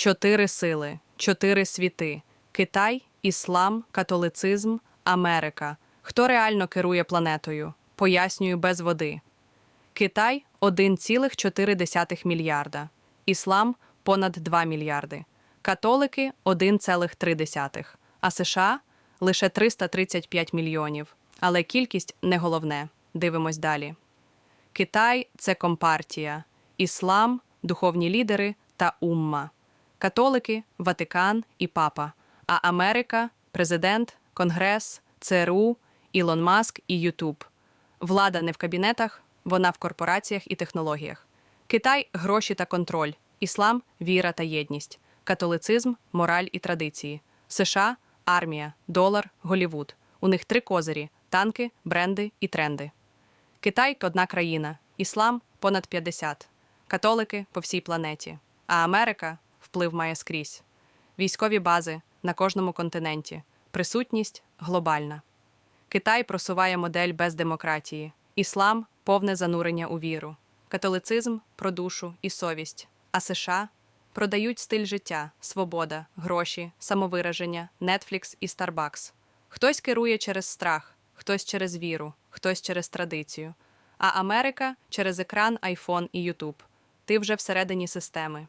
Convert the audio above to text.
чотири сили, чотири світи: Китай, Іслам, католицизм, Америка. Хто реально керує планетою? Пояснюю без води. Китай 1,4 мільярда, Іслам понад 2 мільярди, католики 1,3, а США лише 335 мільйонів. Але кількість не головне. Дивимось далі. Китай це компартія, іслам, духовні лідери та умма, католики, Ватикан і Папа, а Америка президент, Конгрес, ЦРУ, Ілон Маск і Ютуб. Влада не в кабінетах, вона в корпораціях і технологіях. Китай гроші та контроль, іслам віра та єдність, католицизм, мораль і традиції, США армія, долар, Голівуд. У них три козирі: танки, бренди і тренди. Китай одна країна, іслам понад 50, католики по всій планеті. А Америка вплив має скрізь. Військові бази на кожному континенті, присутність глобальна. Китай просуває модель без демократії, іслам повне занурення у віру, католицизм про душу і совість, а США продають стиль життя, свобода, гроші, самовираження, Netflix і Starbucks. Хтось керує через страх, хтось через віру, хтось через традицію. А Америка через екран, iPhone і YouTube. Ти вже всередині системи.